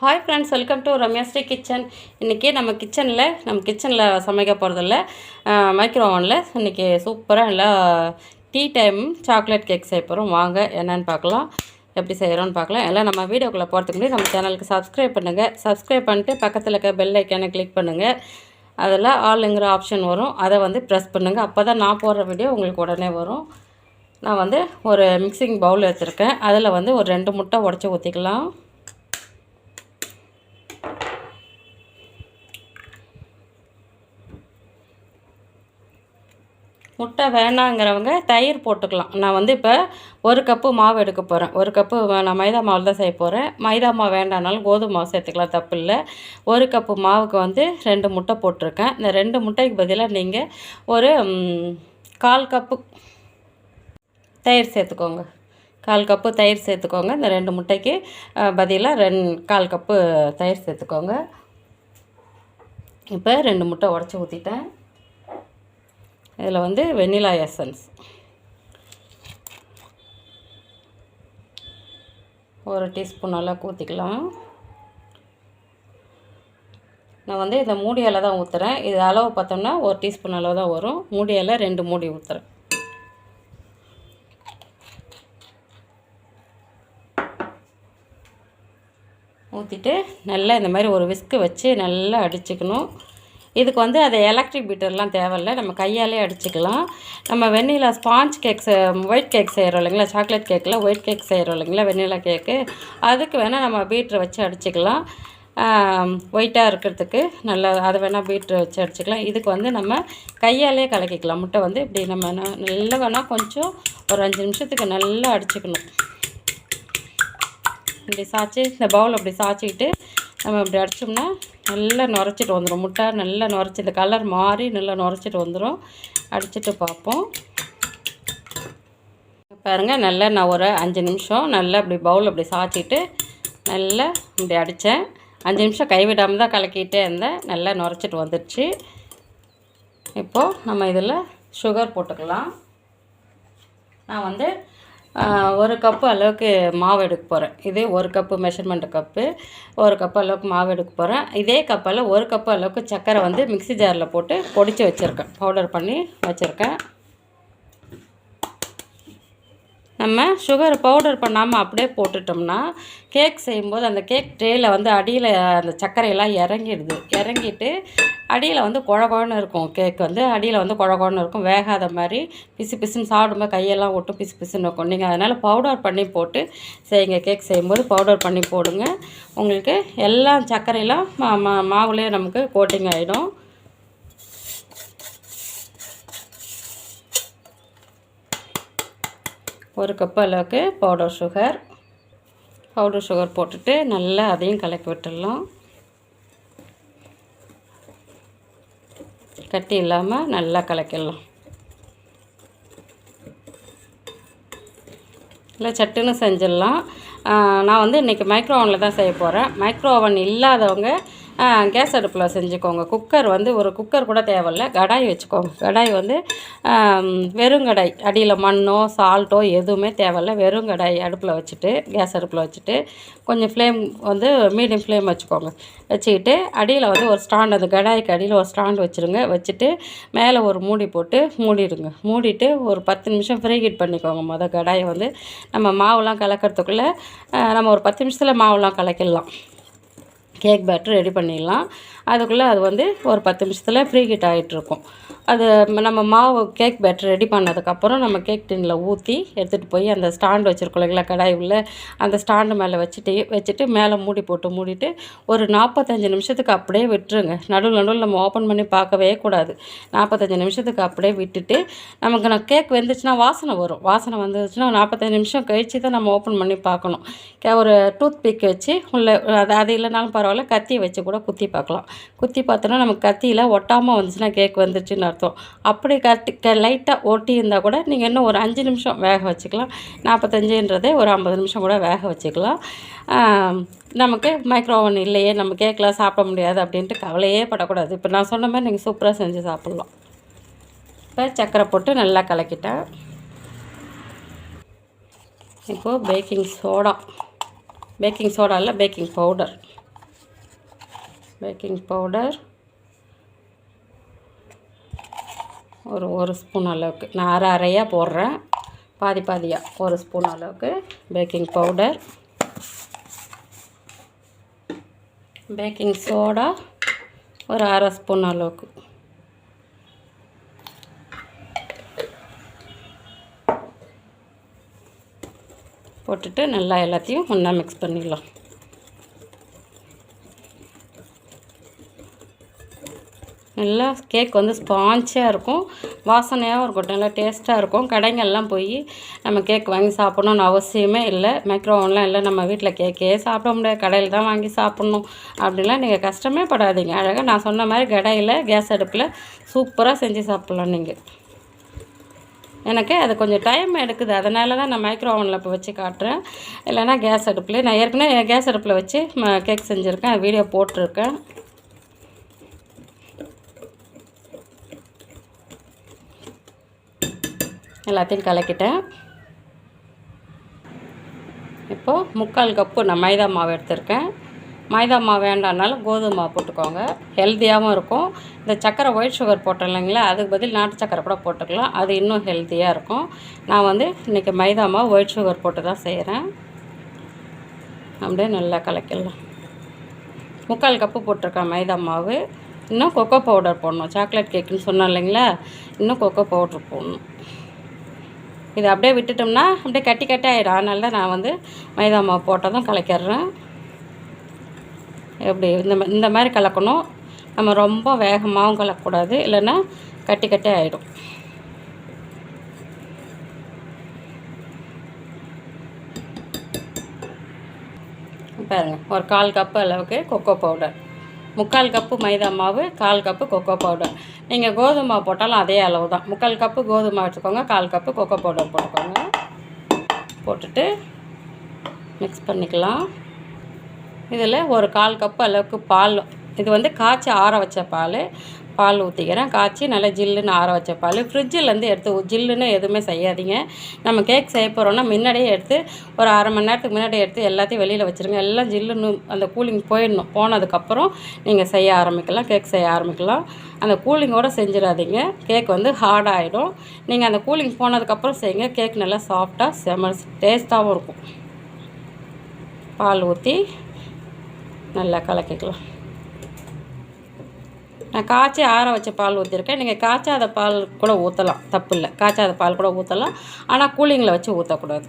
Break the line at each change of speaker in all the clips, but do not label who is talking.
Hi friends welcome to Ramyashree kitchen இன்றைக்கி நம்ம கிச்சனில் நம்ம கிச்சனில் சமைக்க போகிறதில்ல மைக்ரோ ஓவனில் இன்றைக்கி சூப்பராக நல்லா டீ டைம் சாக்லேட் கேக் செய்ய போகிறோம் வாங்க என்னென்னு பார்க்கலாம். எப்படி செய்கிறோன்னு பார்க்கலாம். எல்லாம் நம்ம வீடியோக்குள்ளே போகிறதுக்கு முன்னாடி நம்ம சேனலுக்கு சப்ஸ்கிரைப் பண்ணுங்கள் சப்ஸ்கிரைப் பண்ணிட்டு பக்கத்தில் இருக்க பெல் ஐக்கானை கிளிக் பண்ணுங்கள் அதில் ஆளுங்கிற ஆப்ஷன் வரும். அதை வந்து ப்ரெஸ் பண்ணுங்கள் அப்போ தான் நான் போடுற வீடியோ உங்களுக்கு உடனே வரும். நான் வந்து ஒரு மிக்சிங் பவுல் எடுத்திருக்கேன் அதில் வந்து ஒரு ரெண்டு முட்டை உடச்சி ஊற்றிக்கலாம் முட்டை வேணாங்கிறவங்க தயிர் போட்டுக்கலாம். நான் வந்து இப்போ ஒரு கப்பு மாவு எடுக்க போகிறேன் ஒரு கப்பு நான் மைதா மாவில் தான் செய்ய போகிறேன் மைதா மாவு வேண்டானாலும் கோதுமை மாவு சேர்த்துக்கலாம் தப்பு இல்லை. ஒரு கப்பு மாவுக்கு வந்து ரெண்டு முட்டை போட்டிருக்கேன். இந்த ரெண்டு முட்டைக்கு பதிலாக நீங்கள் ஒரு கால் கப்பு தயிர் சேர்த்துக்கோங்க. கால் கப்பு தயிர் சேர்த்துக்கோங்க. இந்த ரெண்டு முட்டைக்கு பதிலாக ரெண் கால் கப்பு தயிர் சேர்த்துக்கோங்க. இப்போ ரெண்டு முட்டை உடச்சி ஊற்றிட்டேன் இதில் வந்து வெண்ணிலா எசன்ஸ். ஒரு டீஸ்பூன் நல்லா ஊற்றிக்கலாம். நான் வந்து இந்த மூடியால் தான் ஊற்றுறேன் இது அளவு பார்த்தோம்னா ஒரு டீஸ்பூன் அளவு தான் வரும். மூடியால் ரெண்டு மூடி ஊற்றுறேன் ஊற்றிட்டு நல்லா இந்த மாதிரி ஒரு விஸ்க்கு வச்சு நல்லா அடிச்சுக்கணும். இதுக்கு வந்து அது எலக்ட்ரிக் பீட்டர்லாம் தேவையில்ல. நம்ம கையாலே அடிச்சுக்கலாம். நம்ம vanilla sponge cake white cake செய்கிறோம் இல்லைங்களா? சாக்லேட் கேக்கில் ஒயிட் கேக் செய்கிறோம் இல்லைங்களா? வெண்ணிலா கேக்கு அதுக்கு வேணால் நம்ம பீட்ரு வச்சு அடிச்சுக்கலாம். ஒயிட்டாக இருக்கிறதுக்கு நல்லா அதை வேணால் பீட்ரு வச்சு அடிச்சுக்கலாம். இதுக்கு வந்து நம்ம கையாலே கலக்கிக்கலாம். முட்டை வந்து இப்படி நம்ம நல்லா வேணால் கொஞ்சம் ஒரு அஞ்சு நிமிஷத்துக்கு நல்லா அடிச்சுக்கணும். இப்படி சாய்ச்சி இந்த பவுல் அப்படி சாய்ச்சிக்கிட்டு நம்ம இப்படி அடித்தோம்னா நல்லா நுரைச்சிட்டு வந்துடும் முட்டை நல்லா நுரைச்சி இந்த கலர் மாறி நல்லா நுரைச்சிட்டு வந்துடும் அடிச்சிட்டு பார்ப்போம். பாருங்கள் நல்லா நான் ஒரு அஞ்சு நிமிஷம் நல்லா இப்படி பவுல் அப்படி சாய்ச்சிட்டு நல்லா இப்படி அடித்தேன் அஞ்சு நிமிஷம் கைவிடாமல் தான் கலக்கிட்டே இருந்தேன். நல்லா நுரைச்சிட்டு வந்துடுச்சு இப்போது நம்ம இதில் சுகர் போட்டுக்கலாம். நான் வந்து ஒரு கப்பு அளவுக்கு மாவு எடுக்க போகிறேன் இதே ஒரு கப்பு மெஷர்மெண்ட் கப்பு. ஒரு கப்பு அளவுக்கு மாவு எடுக்க போகிறேன் இதே கப்பால் ஒரு கப்பு அளவுக்கு சர்க்கரை வந்து மிக்ஸி ஜாரில் போட்டு பொடிச்சு வச்சுருக்கேன். பவுடர் பண்ணி வச்சுருக்கேன். நம்ம சுகர் பவுடர் பண்ணாமல் அப்படியே போட்டுட்டோம்னா கேக் செய்யும்போது அந்த கேக் ட்ரேயில் வந்து அடியில் அந்த சர்க்கரையெல்லாம் இறங்கிடுது. இறங்கிட்டு அடியில் வந்து குழ குழன்னு இருக்கும் கேக் வந்து. அடியில் வந்து குழ குழன்னு இருக்கும். வேகாத மாதிரி பிசு பிசுன்னு சாப்பிடும்போது கையெல்லாம் ஒட்டு பிசு பிசுன்னு இருக்கும். நீங்கள் அதனால் பவுடர் பண்ணி போட்டு செய்யுங்க. கேக் செய்யும்போது பவுடர் பண்ணி போடுங்க. உங்களுக்கு எல்லாம் சர்க்கரையெல்லாம் மா மா மாவுலேயே நமக்கு கோட்டிங் ஆகிடும் ஒரு கப் அளவுக்கு பவுடர் சுகர் பவுடர் சுகர் போட்டுட்டு நல்லா அதையும் கலக்கி விட்டுடலாம். கட்டி இல்லாமல் நல்லா கலக்கிடலாம். இல்லை சட்டுன்னு செஞ்சிடலாம். நான் வந்து இன்றைக்கி மைக்ரோ ஓவனில் தான் செய்ய போகிறேன் மைக்ரோ ஓவன் இல்லாதவங்க கேஸ் அடுப்பில் செஞ்சுக்கோங்க. குக்கர் வந்து ஒரு குக்கர் கூட தேவையில்ல. கடாய் வச்சுக்கோங்க. கடாய் வந்து வெறும் கடாய். அடியில் மண்ணோ சால்ட்டோ எதுவுமே தேவையில்ல. வெறும் கடாய் அடுப்பில் வச்சுட்டு கேஸ் அடுப்பில் வச்சுட்டு கொஞ்சம் ஃப்ளேம் வந்து மீடியம் ஃப்ளேம் வச்சுக்கோங்க. வச்சுக்கிட்டு அடியில் வந்து ஒரு ஸ்டாண்ட் அந்த கடாய்க்கு அடியில் ஒரு ஸ்டாண்ட் வச்சுருங்க. வச்சுட்டு மேலே ஒரு மூடி போட்டு மூடிடுங்க. மூடிட்டு ஒரு பத்து நிமிஷம் ஃப்ரீ ஹீட் பண்ணிக்கோங்க. மொதல் கடாயை வந்து நம்ம மாவுலாம் கலக்கிறதுக்குள்ளே நம்ம ஒரு பத்து நிமிஷத்தில் மாவுலாம் கலக்கிடலாம். கேக் பேட்டர் ரெடி பண்ணிடலாம். அதுக்குள்ளே அது வந்து ஒரு பத்து நிமிஷத்தில் ஃப்ரீ ஹீட் ஆகிட்டுருக்கும் அது நம்ம மாவு கேக் பேட்டர் ரெடி பண்ணதுக்கப்புறம் நம்ம கேக் டின்னில் ஊற்றி எடுத்துகிட்டு போய் அந்த ஸ்டாண்டு வச்சுருக்கோம் இல்லைங்களா கடாய் உள்ளே அந்த ஸ்டாண்டு மேலே வச்சுட்டு வச்சுட்டு மேலே மூடி போட்டு மூடிட்டு ஒரு நாற்பத்தஞ்சு நிமிஷத்துக்கு அப்படியே விட்டுருங்க. நடுவில் நடுவில் நம்ம ஓப்பன் பண்ணி பார்க்கவே கூடாது. நாற்பத்தஞ்சு நிமிஷத்துக்கு அப்படியே விட்டுட்டு நமக்கு நான் கேக் வெந்துச்சுன்னா வாசனை வரும். வாசனை வந்துச்சுன்னா நாற்பத்தஞ்சு நிமிஷம் கழிச்சு தான் நம்ம ஓப்பன் பண்ணி பார்க்கணும். கே- ஒரு டூத் பிக் வச்சு உள்ள அது அது இல்லைனாலும் பரவாயில்ல கத்தி வச்சு கூட குத்தி பார்க்கலாம். குத்தி பார்த்தோன்னா நமக்கு கத்தியில் ஒட்டாமல் வந்துச்சுன்னா கேக் வந்துருச்சுன்னு அர்த்தம். அப்படி கத்தி க லைட்டாக ஒட்டி இருந்தால் கூட நீங்கள் இன்னும் ஒரு அஞ்சு நிமிஷம் வேக வச்சுக்கலாம். நாற்பத்தஞ்சுன்றதே ஒரு ஐம்பது நிமிஷம் கூட வேக வச்சுக்கலாம். நமக்கு மைக்ரோ ஓவன் இல்லையே நம்ம கேக்கெலாம் சாப்பிட முடியாது அப்படின்ட்டு கவலையே படக்கூடாது. இப்போ நான் சொன்ன மாதிரி நீங்கள் சூப்பராக செஞ்சு சாப்பிட்லாம். இப்போ சர்க்கரை போட்டு நல்லா கலக்கிட்டேன். இப்போது பேக்கிங் சோடா பேக்கிங் சோடா இல்லை பேக்கிங் பவுடர் பேக்கிங் பவுடர் ஒரு ஒரு ஸ்பூன் அளவுக்கு. நான் அரை அரையாக போடுறேன். பாதி பாதியாக ஒரு ஸ்பூன் அளவுக்கு பேக்கிங் பவுடர் பேக்கிங் சோடா ஒரு அரை ஸ்பூன் அளவுக்கு. போட்டுட்டு நல்லா எல்லாத்தையும் ஒன்றா மிக்ஸ் பண்ணிடலாம். நல்லா கேக் வந்து ஸ்பாஞ்சாக இருக்கும். வாசனையாகவும் இருக்கும். நல்லா டேஸ்ட்டாக இருக்கும். கடைங்கள்லாம் போய் நம்ம கேக் வாங்கி சாப்பிட்ணுன்னு அவசியமே இல்லை. மைக்ரோவன்லாம் இல்லை. நம்ம வீட்டில் கேக்கே சாப்பிட முடியாது. கடையில் தான் வாங்கி சாப்பிட்ணும் அப்படின்லாம் நீங்கள் கஷ்டமே படாதீங்க. அழகாக நான் சொன்ன மாதிரி கடையில் கேஸ் அடுப்பில் சூப்பராக செஞ்சு சாப்பிட்லாம் நீங்கள் எனக்கு அது கொஞ்சம் டைம் எடுக்குது. அதனால தான் நான் மைக்ரோ ஓவனில் இப்போ வச்சு காட்டுறேன். இல்லைன்னா கேஸ் அடுப்பில் நான் ஏற்கனவே கேஸ் அடுப்பில் வச்சு கேக் செஞ்சுருக்கேன். வீடியோ போட்டிருக்கேன். எல்லாத்தையும் கலக்கிட்டேன். இப்போது முக்கால் கப்பு நான் மைதா மாவு எடுத்திருக்கேன். மைதா மாவு வேண்டாம்னாலும் கோதுமை மாவு போட்டுக்கோங்க. ஹெல்த்தியாகவும் இருக்கும். இந்த சக்கரை ஒயிட் சுகர் போட்டோம் இல்லைங்களா அதுக்கு பதில் நாட்டு சக்கரை கூட போட்டுக்கலாம். அது இன்னும் ஹெல்த்தியாக இருக்கும். நான் வந்து இன்றைக்கி மைதா மாவு ஒயிட் சுகர் போட்டு தான் செய்கிறேன் அப்படியே நல்லா கலக்கிடலாம். முக்கால் கப்பு போட்டிருக்கேன் மைதா மாவு. இன்னும் கொக்கோ பவுடர் போடணும். சாக்லேட் கேக்குன்னு சொன்னோம் இல்லைங்களா இன்னும் கொக்கோ பவுடர் போடணும். இதை அப்படியே விட்டுட்டோம்னா அப்படியே கட்டி கட்டி ஆகிடும் அதனால நான் வந்து மைதா மாவு போட்டதும் கலக்கிடுறேன் எப்படி இந்த இந்த மாதிரி கலக்கணும். நம்ம ரொம்ப வேகமாகவும் கலக்கக்கூடாது. இல்லைன்னா கட்டி கட்டி ஆகிடும் பாருங்கள் ஒரு கால் கப்பு அளவுக்கு கொக்கோ பவுடர் முக்கால் கப்பு மைதா மாவு கால் கப்பு கொக்கோ பவுடர் நீங்கள் கோதுமை மாவு போட்டாலும் அதே அளவு தான் முக்கால் கப்பு கோதுமை எடுத்துக்கோங்க கால் கப்பு கொக்கோ பவுடர் போட்டுக்கோங்க. போட்டுட்டு மிக்ஸ் பண்ணிக்கலாம். இதில் ஒரு கால் கப்பு அளவுக்கு பால் இது வந்து காய்ச்சி ஆற வச்ச பால். பால் ஊற்றிக்கிறேன் காய்ச்சி நல்லா ஜில்லுன்னு ஆற வச்ச பால். ஃப்ரிட்ஜிலேருந்து எடுத்து ஜில்லுன்னு எதுவுமே செய்யாதீங்க. நம்ம கேக் செய்ய போகிறோன்னா முன்னாடியே எடுத்து ஒரு அரை மணி நேரத்துக்கு முன்னாடி எடுத்து எல்லாத்தையும் வெளியில் வச்சுருங்க. எல்லாம் ஜில்லுன்னு அந்த கூலிங் போயிடணும். போனதுக்கப்புறம் நீங்கள் செய்ய ஆரம்பிக்கலாம். கேக் செய்ய ஆரம்பிக்கலாம். அந்த கூலிங்கோடு செஞ்சிடாதீங்க. கேக் வந்து ஹார்ட் ஆகிடும் நீங்கள் அந்த கூலிங் போனதுக்கப்புறம் செய்யுங்க. கேக் நல்லா சாஃப்டாக செம டேஸ்ட்டாகவும் இருக்கும். பால் ஊற்றி நல்லா கலக்கிக்கலாம். நான் காய்ச்சி ஆற வச்ச பால் ஊற்றிருக்கேன் நீங்கள் காய்ச்சாத பால் கூட ஊற்றலாம் தப்பு இல்லை காய்ச்சாத பால் கூட ஊற்றலாம் ஆனால் கூலிங்கில் வச்சு ஊற்றக்கூடாது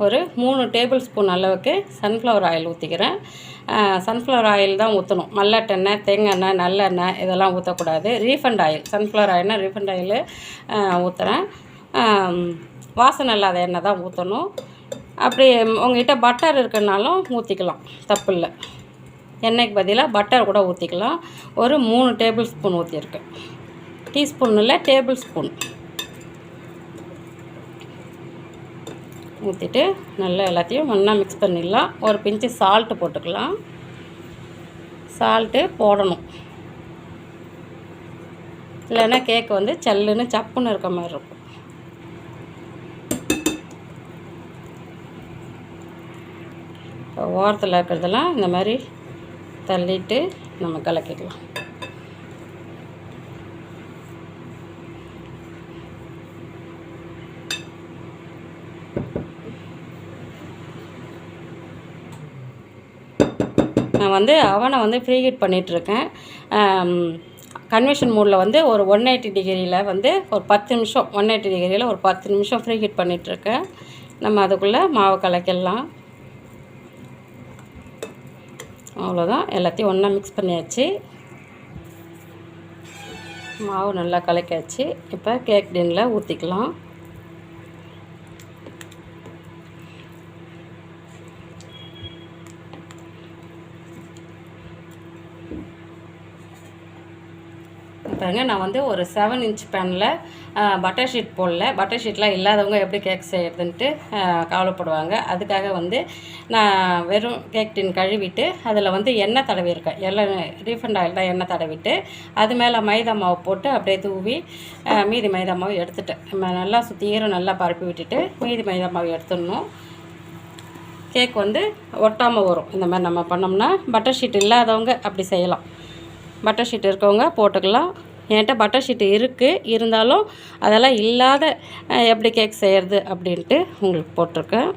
ஒரு மூணு டேபிள் ஸ்பூன் அளவுக்கு சன்ஃப்ளவர் ஆயில் ஊற்றிக்கிறேன் சன்ஃப்ளவர் ஆயில் தான் ஊற்றணும் மல்லட்டெண்ணெய் தேங்காய் நல்லெண்ணெய் இதெல்லாம் ஊற்றக்கூடாது ரீஃபண்ட் ஆயில் சன்ஃப்ளவர் ஆயில்னால் ரீஃபண்ட் ஆயில் ஊற்றுறேன் வாசனை இல்லாத எண்ணெய் தான் ஊற்றணும் அப்படி உங்ககிட்ட பட்டர் இருக்குன்னாலும் ஊற்றிக்கலாம் தப்பு இல்லை எண்ணெய்க்கு பதிலாக பட்டர் கூட ஊற்றிக்கலாம் ஒரு மூணு டேபிள் ஸ்பூன் ஊற்றிருக்கேன் டீஸ்பூன் இல்லை டேபிள் ஸ்பூன் ஊற்றிட்டு நல்லா எல்லாத்தையும் ஒன்றா மிக்ஸ் பண்ணிடலாம். ஒரு பிஞ்சு சால்ட்டு போட்டுக்கலாம். சால்ட்டு போடணும். இல்லைன்னா கேக் வந்து சல்லுன்னு சப்புன்னு இருக்க மாதிரி இருக்கும். ஓரத்தில் இருக்கிறதெல்லாம் இந்த மாதிரி தள்ளிட்டு நம்ம கலக்கிக்கலாம். நான் வந்து அவனை வந்து ஃப்ரீ ஹீட் பண்ணிகிட்ருக்கேன் கன்வென்ஷன் மூடில் வந்து ஒரு ஒன் எயிட்டி டிகிரியில் வந்து ஒரு பத்து நிமிஷம் ஒன் எயிட்டி டிகிரியில் ஒரு பத்து நிமிஷம் ஃப்ரீ ஹீட் பண்ணிகிட்ருக்கேன் நம்ம அதுக்குள்ளே மாவு கலக்கிடலாம். அவ்வளோதான். எல்லாத்தையும் ஒன்றா மிக்ஸ் பண்ணியாச்சு. மாவு நல்லா கலக்கியாச்சு. இப்போ கேக் டின்னில் ஊற்றிக்கலாம் பாருங்க நான் வந்து ஒரு செவன் இன்ச் பேனில் பட்டர் ஷீட் போடல. பட்டர் ஷீட்லாம் இல்லாதவங்க எப்படி கேக் செய்யறதுன்ட்டு கவலைப்படுவாங்க. அதுக்காக வந்து நான் வெறும் கேக் டின் கழுவிட்டு அதில் வந்து எண்ணெய் தடவிருக்கேன் எல்லாம் ரீஃபண்ட் ஆயில் தான் எண்ணெய் தடவிட்டு அது மேலே மைதா மாவு போட்டு அப்படியே தூவி மீதி மைதா மாவு எடுத்துட்டேன். நம்ம நல்லா சுத்தீரம் நல்லா பரப்பி விட்டுட்டு மீதி மைதா மாவு எடுத்துடணும். கேக் வந்து ஒட்டாமல் வரும். இந்த மாதிரி நம்ம பண்ணோம்னா பட்டர் ஷீட் இல்லாதவங்க அப்படி செய்யலாம். பட்டர் ஷீட் இருக்கவங்க போட்டுக்கலாம். என்கிட்ட பட்டர் ஷீட்டு இருக்குது இருந்தாலும் அதெல்லாம் இல்லாத எப்படி கேக் செய்கிறது அப்படின்ட்டு உங்களுக்கு போட்டிருக்கேன்.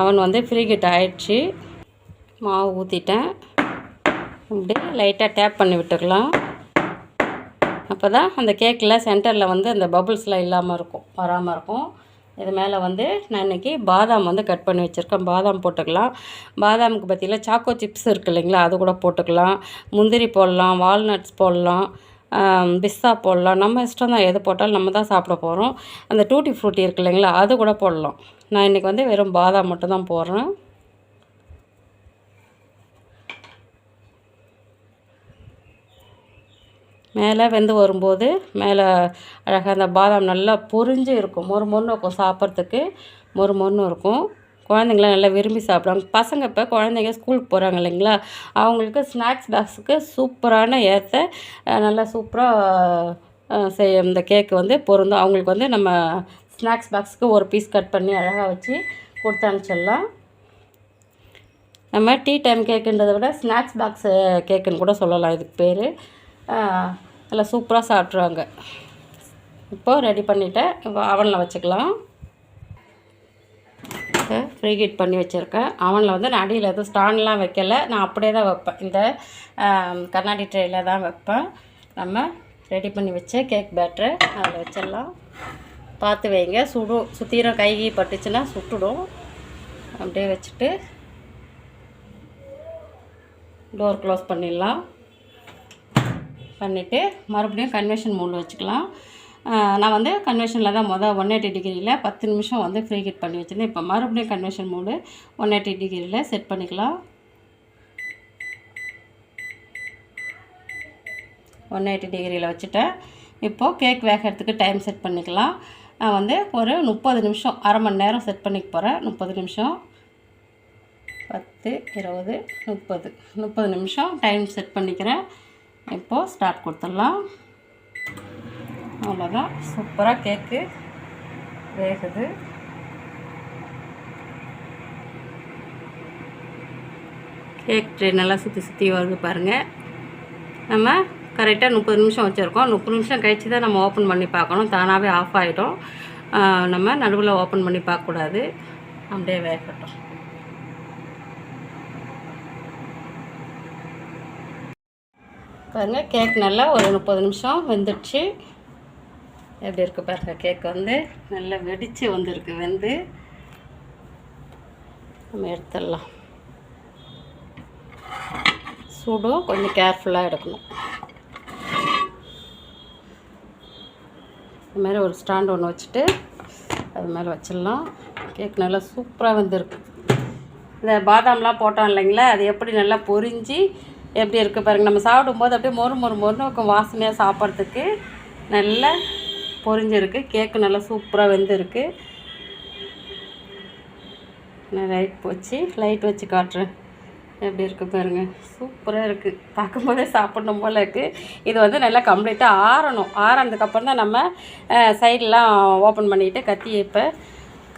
அவன் வந்து ஃப்ரீகிட் ஆயிடுச்சு. மாவு ஊற்றிட்டேன் இப்படி லைட்டாக டேப் பண்ணி விட்டுக்கலாம். அப்போ தான் அந்த கேக்கில் சென்டரில் வந்து அந்த பபுள்ஸ்லாம் இல்லாமல் இருக்கும் வராமல் இருக்கும். இது மேலே வந்து நான் இன்றைக்கி பாதாம் வந்து கட் பண்ணி வச்சுருக்கேன். பாதாம் போட்டுக்கலாம். பாதாமுக்கு பற்றியில் சாக்கோ சிப்ஸ் இருக்கு இல்லைங்களா அது கூட போட்டுக்கலாம். முந்திரி போடலாம் வால்நட்ஸ் போடலாம் பிஸ்தா போடலாம். நம்ம இஷ்டம் தான் எது போட்டாலும் நம்ம தான் சாப்பிட போகிறோம் அந்த டூட்டி ஃப்ரூட்டி இருக்கு இல்லைங்களா அது கூட போடலாம். நான் இன்றைக்கி வந்து வெறும் பாதாம் மட்டும் தான் போடுறேன். மேலே வெந்து வரும்போது மேலே அழகாக அந்த பாதாம் நல்லா பொரிஞ்சு இருக்கும். மொறு மொறுன்னு இருக்கும் சாப்பிட்றதுக்கு. மொறு மொறுன்னு இருக்கும். குழந்தைங்களாம் நல்லா விரும்பி சாப்பிடுவாங்க. பசங்க இப்போ குழந்தைங்க ஸ்கூலுக்கு போகிறாங்க இல்லைங்களா? அவங்களுக்கு ஸ்நாக்ஸ் பாக்ஸுக்கு சூப்பரான ஏற்ற நல்லா சூப்பராக செய்ய இந்த கேக்கு வந்து பொருந்தும். அவங்களுக்கு வந்து நம்ம ஸ்நாக்ஸ் பாக்ஸுக்கு ஒரு பீஸ் கட் பண்ணி அழகாக வச்சு கொடுத்து அனுப்பிச்சிடலாம். நம்ம டீ டைம் கேக்குன்றதை விட ஸ்நாக்ஸ் பாக்ஸ் கேக்குன்னு கூட சொல்லலாம். இதுக்கு பேர். நல்லா சூப்பராக சாப்பிட்ருவாங்க இப்போது ரெடி பண்ணிவிட்டேன் இப்போ அவனில் வச்சுக்கலாம். ஃப்ரீ ஹீட் பண்ணி வச்சுருக்கேன். அவனில் வந்து நான் அடியில் எதுவும் ஸ்டாண்ட்லாம் வைக்கலை. நான் அப்படியே தான் வைப்பேன். இந்த கண்ணாடி ட்ரேயில் தான் வைப்பேன். நம்ம ரெடி பண்ணி வச்ச கேக் பேட்டரை அதில் வச்சிடலாம். பார்த்து வைங்க. சுடும் சுற்றிரும் கை கீ பட்டுச்சுன்னா சுட்டுடும். அப்படியே வச்சுட்டு டோர் க்ளோஸ் பண்ணிடலாம். பண்ணிவிட்டு மறுபடியும் கன்வென்ஷன் மோடில் வச்சுக்கலாம். நான் வந்து கன்வென்ஷனில் தான் மொதல் ஒன் எயிட்டி டிகிரியில் பத்து நிமிஷம் வந்து ஃப்ரீ ஹீட் பண்ணி வச்சுருந்தேன். இப்போ மறுபடியும் கன்வென்ஷன் மூடு ஒன் எயிட்டி டிகிரியில் செட் பண்ணிக்கலாம். ஒன் எயிட்டி டிகிரியில் வச்சுட்டேன். இப்போது கேக் வேகிறதுக்கு டைம் செட் பண்ணிக்கலாம். நான் வந்து ஒரு முப்பது நிமிஷம் அரை மணி நேரம் செட் பண்ணிக்க போகிறேன் முப்பது நிமிஷம். பத்து இருபது முப்பது. முப்பது நிமிஷம் டைம் செட் பண்ணிக்கிறேன். இப்போது ஸ்டார்ட் கொடுத்துடலாம். அவ்வளோதான் சூப்பராக கேக்கு வேகுது. கேக் ட்ரே நல்லா சுற்றி சுற்றி வருது பாருங்கள் நம்ம கரெக்டாக முப்பது நிமிஷம் வச்சுருக்கோம். முப்பது நிமிஷம் கழித்து தான் நம்ம ஓப்பன் பண்ணி பார்க்கணும். தானாகவே ஆஃப் ஆகிடும் நம்ம நடுவில் ஓப்பன் பண்ணி பார்க்கக்கூடாது. அப்படியே வேகட்டும். பாருங்கள் கேக் நல்லா ஒரு முப்பது நிமிஷம் வெந்துடுச்சு. எப்படி இருக்குது பாருங்கள் கேக் வந்து நல்லா வெடித்து வந்திருக்கு வெந்து. நம்ம எடுத்துடலாம். சூடும் கொஞ்சம் கேர்ஃபுல்லாக எடுக்கணும். இது மாதிரி ஒரு ஸ்டாண்ட் ஒன்று வச்சுட்டு அது மேலே வச்சிடலாம். கேக் நல்லா சூப்பராக வந்திருக்கு. இந்த பாதாம்லாம் போட்டோம் இல்லைங்களா அது எப்படி நல்லா பொரிஞ்சு எப்படி இருக்குது பாருங்கள் நம்ம சாப்பிடும்போது அப்படியே மொறு மொறு மொறுன்னு இருக்கும். வாசனையாக சாப்பிட்றதுக்கு நல்லா பொரிஞ்சிருக்கு. கேக்கு நல்லா சூப்பராக வெந்திருக்கு. நான் லைட் வச்சு லைட் வச்சு காட்டுறேன். எப்படி இருக்குது பாருங்கள் சூப்பராக இருக்குது பார்க்கும்போதே சாப்பிடணும் போல் இருக்குது இது வந்து நல்லா கம்ப்ளீட்டாக ஆறணும். ஆறினதுக்கப்புறம் தான் நம்ம சைடெலாம் ஓப்பன் பண்ணிவிட்டு கத்தி இப்போ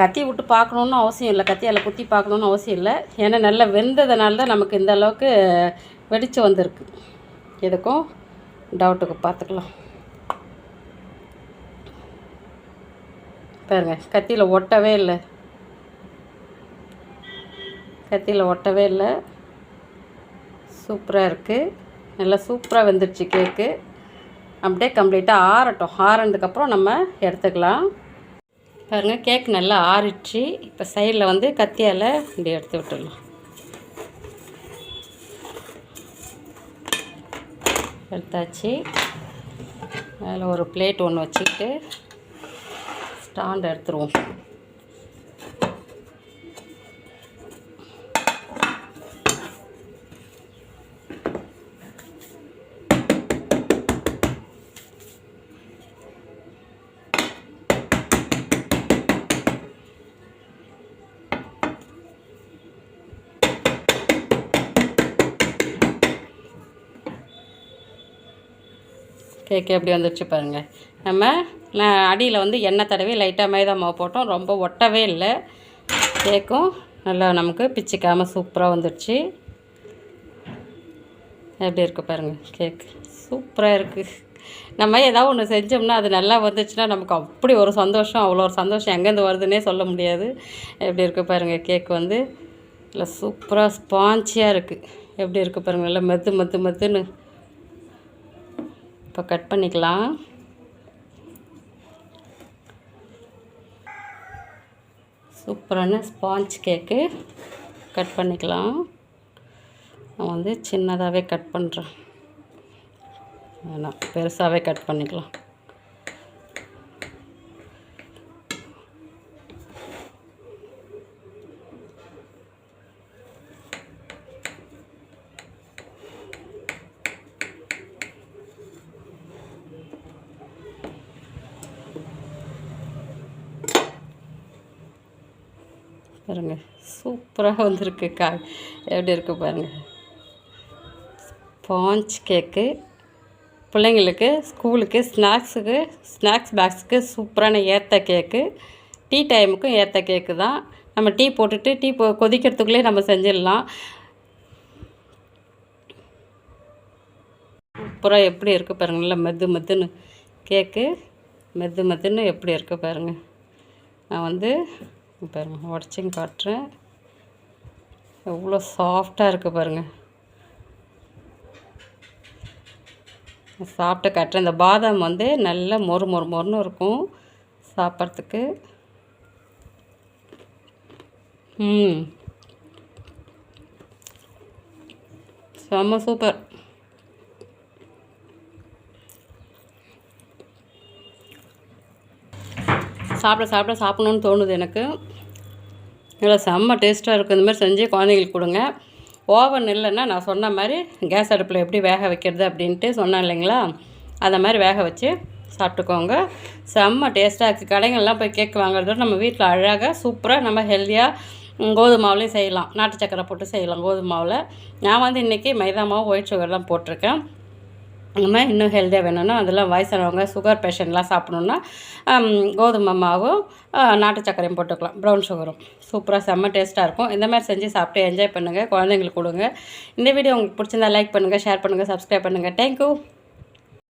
கத்தி விட்டு பார்க்கணுன்னு அவசியம் இல்லை. கத்தியால் குத்தி பார்க்கணுன்னு அவசியம் இல்லை. ஏன்னா நல்லா வெந்ததுனால தான் நமக்கு இந்த அளவுக்கு வெடிச்சு வந்திருக்கு. எதுக்கும்? டவுட்டுக்கு பார்த்துக்கலாம். பாருங்க கத்தியில் ஒட்டவே இல்லை. கத்தியில் ஒட்டவே இல்லை. சூப்பராக இருக்குது நல்லா சூப்பராக வெந்துடுச்சு கேக்கு அப்படியே கம்ப்ளீட்டாக ஆறட்டும். ஆறினதுக்கப்புறம் நம்ம எடுத்துக்கலாம். பாருங்கள் கேக் நல்லா ஆறிடுச்சு. இப்போ சைடில் வந்து கத்தியால் இப்படி எடுத்து விட்டுடலாம். எடுத்தாச்சு. அதில் ஒரு பிளேட் ஒன்று வச்சுக்கிட்டு ஸ்டாண்ட் எடுத்துருவோம். கேக்கு எப்படி வந்துருச்சு பாருங்கள் நம்ம நான் அடியில் வந்து எண்ணெய் தடவி லைட்டாக மைதா மாவு போட்டோம். ரொம்ப ஒட்டவே இல்லை. கேக்கும் நல்லா நமக்கு பிச்சிக்காமல் சூப்பராக வந்துடுச்சு எப்படி இருக்குது பாருங்கள் கேக். சூப்பராக இருக்குது நம்ம ஏதாவது ஒன்று செஞ்சோம்னா அது நல்லா வந்துச்சுன்னா நமக்கு அப்படி ஒரு சந்தோஷம் அவ்வளோ ஒரு சந்தோஷம் எங்கேருந்து வருதுன்னே சொல்ல முடியாது. எப்படி இருக்குது பாருங்கள் கேக் வந்து இல்லை சூப்பராக ஸ்பான்ச்சியாக இருக்குது எப்படி இருக்குது பாருங்கள் நல்லா மெத்து மெத்து மெத்துன்னு இப்போ கட் பண்ணிக்கலாம். சூப்பரான ஸ்பாஞ்ச் கேக்கு. கட் பண்ணிக்கலாம். நான் வந்து சின்னதாகவே கட் பண்ணுறேன். வேணாம் பெருசாகவே கட் பண்ணிக்கலாம். பாருங்கள் சூப்பராக வந்திருக்கு காய். எப்படி இருக்குது பாருங்கள் ஸ்பாஞ்ச் கேக்கு பிள்ளைங்களுக்கு ஸ்கூலுக்கு ஸ்நாக்ஸுக்கு ஸ்நாக்ஸ் பாக்ஸுக்கு சூப்பரான ஏற்ற கேக்கு டீ டைமுக்கும் ஏற்ற கேக்கு தான் நம்ம டீ போட்டுட்டு டீ போ கொதிக்கிறதுக்குள்ளே நம்ம செஞ்சிடலாம். சூப்பராக எப்படி இருக்குது பாருங்கள் நல்லா மெது மெதுன்னு கேக்கு மெது மெதுன்னு எப்படி இருக்குது பாருங்கள் நான் வந்து பாருங்கள் உடச்சிங்க காட்டுறேன். எவ்வளோ சாஃப்டாக இருக்குது பாருங்கள் சாப்பிட்டு காட்டுறேன். இந்த பாதாம் வந்து நல்ல மொறு மொறு மொறுன்னு இருக்கும் சாப்பிட்றதுக்கு. ம். செம்ம சூப்பர். சாப்பிட சாப்பிட சாப்பிட்ணுன்னு தோணுது எனக்கு. இல்லை செம்ம டேஸ்ட்டாக இருக்கும். இந்த மாதிரி செஞ்சு குழந்தைங்களுக்கு கொடுங்க. ஓவன் இல்லைன்னா நான் சொன்ன மாதிரி கேஸ் அடுப்பில் எப்படி வேக வைக்கிறது அப்படின்ட்டு சொன்னேன் இல்லைங்களா? அதை மாதிரி வேக வச்சு சாப்பிட்டுக்கோங்க. செம்ம டேஸ்ட்டாக இருக்குது கடைகள்லாம் போய் கேக் வாங்குறதோட நம்ம வீட்டில் அழகாக சூப்பராக நம்ம ஹெல்த்தியாக கோதுமாவிலையும் செய்யலாம். நாட்டு சக்கரை போட்டு செய்யலாம் கோதுமாவில். நான் வந்து இன்றைக்கி மைதா மாவு ஒயிட் சுகர் தான் போட்டிருக்கேன். நம்ம இன்னும் ஹெல்த்தியாக வேணும்னா அதெல்லாம் வயசானவங்க சுகர் பேஷண்ட்லாம் சாப்பிட்ணுன்னா கோதுமை மாவும் நாட்டு சர்க்கரையும் போட்டுக்கலாம். ப்ரௌன் சுகரும் சூப்பராக செம்ம டேஸ்ட்டாக இருக்கும். இந்த மாதிரி செஞ்சு சாப்பிட்டு என்ஜாய் பண்ணுங்கள் குழந்தைங்களுக்கு கொடுங்க. இந்த வீடியோ உங்களுக்கு பிடிச்சிருந்தா லைக் பண்ணுங்கள் ஷேர் பண்ணுங்கள் சப்ஸ்கிரைப் பண்ணுங்கள் தேங்க்யூ